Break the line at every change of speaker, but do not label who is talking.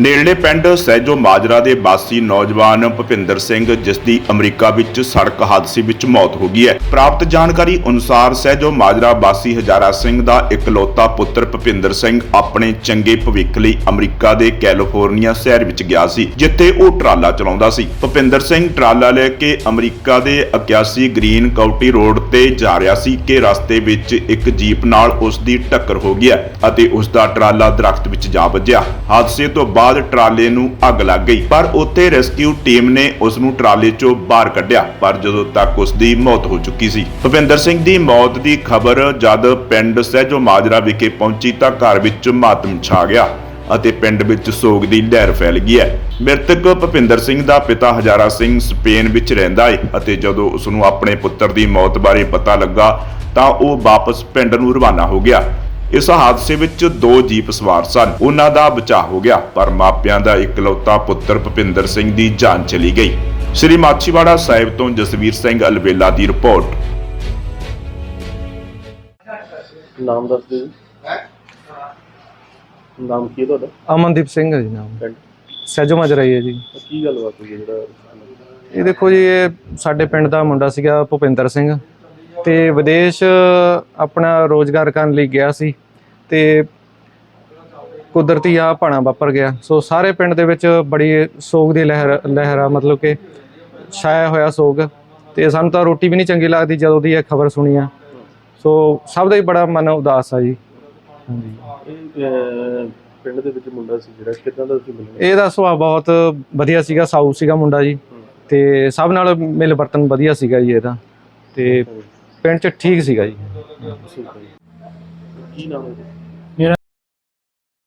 ਨੇੜਲੇ ਪਿੰਡ ਸਹਿਜੋ ਮਾਜਰਾ ਦੇ ਵਾਸੀ ਨੌਜਵਾਨ ਭੁਪਿੰਦਰ ਸਿੰਘ, ਜਿਸ ਦੀ ਅਮਰੀਕਾ ਵਿੱਚ ਸੜਕ ਹਾਦਸੇ ਵਿੱਚ ਮੌਤ ਹੋ ਗਈ ਹੈ। ਪ੍ਰਾਪਤ ਜਾਣਕਾਰੀ ਅਨੁਸਾਰ ਸਹਿਜੋ ਮਾਜਰਾ ਵਾਸੀ ਹਜ਼ਾਰਾ ਸਿੰਘ ਦਾ ਇਕਲੌਤਾ ਪੁੱਤਰ ਭੁਪਿੰਦਰ ਸਿੰਘ ਆਪਣੇ ਚੰਗੇ ਭਵਿੱਖ ਲਈ ਅਮਰੀਕਾ ਦੇ ਕੈਲੀਫੋਰਨੀਆ ਸ਼ਹਿਰ ਵਿੱਚ ਗਿਆ ਸੀ, ਜਿੱਥੇ ਉਹ ਟਰਾਲਾ ਚਲਾਉਂਦਾ ਸੀ। ਭੁਪਿੰਦਰ ਸਿੰਘ ਟਰਾਲਾ ਲੈ ਕੇ ਅਮਰੀਕਾ ਦੇ 81 ਗ੍ਰੀਨ ਕਾਉਂਟੀ ਰੋਡ ਤੇ ਜਾ ਰਿਹਾ ਸੀ ਕਿ ਰਸਤੇ ਵਿੱਚ ਇੱਕ ਜੀਪ ਨਾਲ ਉਸ ਦੀ ਟੱਕਰ ਹੋ ਗਈ ਹੈ ਅਤੇ ਉਸ ਦਾ ਟਰਾਲਾ ਦਰਖਤ ਵਿੱਚ ਜਾ ਵੱਜਿਆ। ਹਾਦਸੇ ਤੋਂ ਬਾਅਦ ਟਰਾਲੇ ਨੂੰ ਅੱਗ ਲੱਗ ਗਈ। ਪਰ ਉੱਥੇ ਰੈਸਕਿਊ ਟੀਮ ਨੇ ਉਸ ਨੂੰ ਟਰਾਲੇ 'ਚੋਂ ਬਾਹਰ ਕੱਢਿਆ, ਪਰ ਜਦੋਂ ਤੱਕ ਉਸ ਦੀ ਮੌਤ ਹੋ ਚੁੱਕੀ ਸੀ। ਭੁਪਿੰਦਰ ਸਿੰਘ ਦੀ ਮੌਤ ਦੀ ਖਬਰ ਜਦ ਪਿੰਡ ਸਹਿਜੋ ਮਾਜਰਾ ਵਿਖੇ ਪਹੁੰਚੀ ਤਾਂ ਘਰ ਵਿੱਚ ਮਾਤਮ ਛਾ ਗਿਆ ਅਤੇ ਪਿੰਡ ਵਿੱਚ ਸੋਗ ਦੀ ਲਹਿਰ ਫੈਲ ਗਈ ਹੈ। ਮ੍ਰਿਤਕ ਭੁਪਿੰਦਰ ਸਿੰਘ ਦਾ ਪਿਤਾ ਹਜ਼ਾਰਾ ਸਿੰਘ ਸਪੇਨ ਵਿੱਚ ਰਹਿੰਦਾ ਹੈ ਅਤੇ ਜਦੋਂ ਉਸ ਨੂੰ ਆਪਣੇ ਪੁੱਤਰ ਦੀ ਮੌਤ ਬਾਰੇ ਪਤਾ ਲੱਗਾ ਤਾਂ ਉਹ ਵਾਪਸ ਪਿੰਡ ਨੂੰ ਰਵਾਨਾ ਹੋ ਗਿਆ। ਇਸ ਹਾਦਸੇ ਵਿੱਚ ਦੋ ਜੀਪ ਸਵਾਰ ਸਨ। ਉਹਨਾਂ ਦਾ ਬਚਾਅ ਹੋ ਗਿਆ ਪਰ ਮਾਪਿਆਂ ਦਾ ਇਕਲੌਤਾ ਪੁੱਤਰ ਭੁਪਿੰਦਰ ਸਿੰਘ ਦੀ ਜਾਨ ਚਲੀ ਗਈ। ਸ੍ਰੀ ਮਾਛੀਵਾੜਾ ਸਾਹਿਬ ਤੋਂ ਜਸਵੀਰ ਸਿੰਘ ਅਲਵੇਲਾ ਦੀ ਰਿਪੋਰਟ।
ਨਾਮ ਦੱਸ ਦਿਓ ਜੀ। ਨਾਮ ਕੀ ਹੈ ਤੁਹਾਡਾ?
ਅਮਨਦੀਪ ਸਿੰਘ ਹੈ ਜੀ ਨਾਮ। ਸਹਿਜੋ ਮਜਰਾਈ ਹੈ ਜੀ।
ਕੀ ਗੱਲਬਾਤ ਹੋਈ ਹੈ ਜਿਹੜਾ
ਇਹ ਦੇਖੋ ਜੀ ਇਹ ਸਾਡੇ ਪਿੰਡ ਦਾ ਮੁੰਡਾ ਸੀਗਾ ਭੁਪਿੰਦਰ ਸਿੰਘ। ਤੇ ਵਿਦੇਸ਼ ਆਪਣਾ ਰੋਜ਼ਗਾਰ ਕਰਨ ਲਈ ਗਿਆ ਸੀ। ਤੇ ਕੁਦਰਤੀ ਆ ਭਾਣਾ ਵਾਪਰ ਗਿਆ। ਸੋ ਸਾਰੇ ਪਿੰਡ ਦੇ ਵਿੱਚ ਬੜੀ ਸੋਗ ਦੀ ਲਹਿਰ ਲਹਿਰ ਮਤਲਬ ਕਿ ਛਾਇਆ ਹੋਇਆ ਸੋਗ। ਤੇ ਸਾਨੂੰ ਤਾਂ ਰੋਟੀ ਵੀ ਨਹੀਂ ਚੰਗੀ ਲੱਗਦੀ ਜਦੋਂ ਦੀ ਇਹ ਖਬਰ ਸੁਣੀ ਆ। ਸੋ ਸਭ ਦਾ ਹੀ ਬੜਾ ਮਨ ਉਦਾਸ ਆ ਜੀ। ਹਾਂਜੀ।
ਪਿੰਡ ਦੇ ਵਿੱਚ ਮੁੰਡਾ ਸੀ ਜਿਹੜਾ ਕਿਦਾਂ ਦਾ ਤੁਸੀਂ ਮਿਲਣਾ
ਇਹਦਾ ਸੁਭਾਅ ਬਹੁਤ ਵਧੀਆ ਸੀਗਾ ਸਾਊ ਸੀਗਾ ਮੁੰਡਾ ਜੀ। ਤੇ ਸਭ ਨਾਲ ਮਿਲ ਵਰਤਨ ਵਧੀਆ ਸੀਗਾ ਜੀ ਇਹਦਾ। ਤੇ ਪਿੰਡ ਚ ਠੀਕ ਸੀਗਾ ਜੀ।
ਕੀ ਨਾਮ ਹੈ ਜੀ?